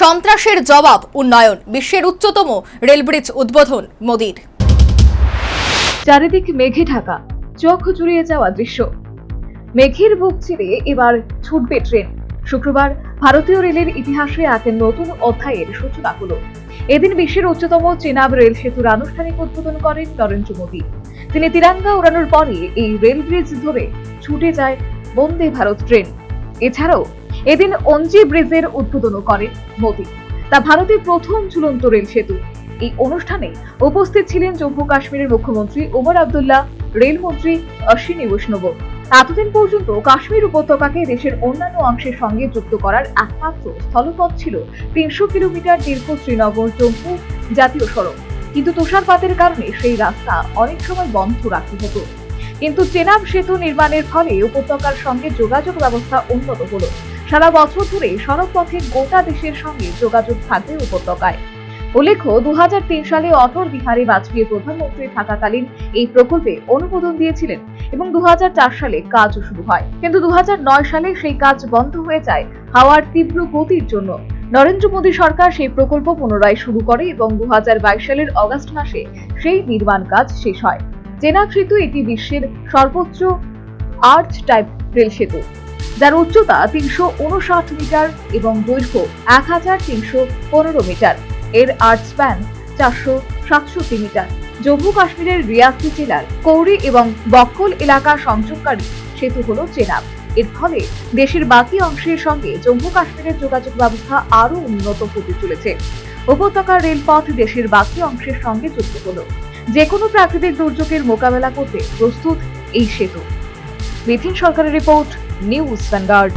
সন্ত্রাসের জবাব উন্নয়ন, বিশ্বের উচ্চতম রেলব্রিজ উদ্বোধন মোদির। চারিদিক মেঘে ঢাকা, চোখ জুড়িয়ে যাওয়া দৃশ্য। মেঘের বুক চিরে এবার ছুটবে ট্রেন। শুক্রবার ভারতীয় রেলের ইতিহাসে এক নতুন অধ্যায়ের সূচনা হলো। এদিন বিশ্বের উচ্চতম চেনাব রেল সেতুর আনুষ্ঠানিক উদ্বোধন করেন নরেন্দ্র মোদী। তিনি তিরাঙ্গা উড়ানোর পরে এই রেল ব্রিজ ধরে ছুটে যায় বন্দে ভারত ট্রেন। এছাড়াও এদিন অঞ্জি ব্রিজের উদ্বোধনও করেন মোদী। তা ভারতের প্রথম ঝুলন্ত রেল সেতু। এই অনুষ্ঠানে উপস্থিত ছিলেন জম্মু কাশ্মীরের মুখ্যমন্ত্রী ওমর আবদুল্লাহ, রেলমন্ত্রী অশ্বিনী বৈষ্ণব। এতদিন পর্যন্ত কাশ্মীর উপত্যকাকে দেশের অন্যান্য অংশের সঙ্গে যুক্ত করার একমাত্র স্থলপথ ছিল তিনশো কিলোমিটার দীর্ঘ শ্রীনগর জম্মু জাতীয় সড়ক। কিন্তু তুষারপাতের কারণে সেই রাস্তা অনেক সময় বন্ধ রাখতে হতো। কিন্তু চেনাব সেতু নির্মাণের ফলে উপত্যকার সঙ্গে যোগাযোগ ব্যবস্থা উন্নত হলো। সারা বছর ধরে সড়ক পথে গোটা দেশের সঙ্গে যোগাযোগ থাকবে উপত্যকায়। উল্লেখ্য দু হাজার তিন সালে অটল বিহারী বাজপেয়ী প্রধানমন্ত্রী থাকাকালীন এই প্রকল্পে অনুমোদন দিয়েছিলেন এবং দু সালে কাজও শুরু হয়। কিন্তু দু সালে সেই কাজ বন্ধ হয়ে যায় হাওয়ার তীব্র গতির জন্য। নরেন্দ্র মোদী সরকার সেই প্রকল্প পুনরায় শুরু করে এবং দু হাজার বাইশ সালের অগস্ট মাসে সেই নির্মাণ কাজ শেষ হয়। সেতু এটি বিশ্বের সর্বোচ্চ আর্চ টাইপ রেল সেতু। যার উচ্চতা তিনশো উনষাট মিটার এবং দৈর্ঘ্য এক হাজার তিনশো পনেরো মিটার। এর আর্ট স্প্যান চারশো সাতষট্টি মিটার। জম্মু কাশ্মীরের রিয়াসি জেলার কৌরি এবং বক্কল এলাকা সংযোগকারী সেতু হল চেনাব। এর ফলে দেশের বাকি অংশের সঙ্গে জম্মু কাশ্মীরের যোগাযোগ ব্যবস্থা আরও উন্নত হতে চলেছে। উপত্যকার রেলপথ দেশের বাকি অংশের সঙ্গে যুক্ত হল। যে কোনো প্রাকৃতিক দুর্যোগের মোকাবেলা করতে প্রস্তুত এই সেতু। মিথিন সরকারের রিপোর্ট ನ್ಯೂಸ್ ಸಂಗಾಡ್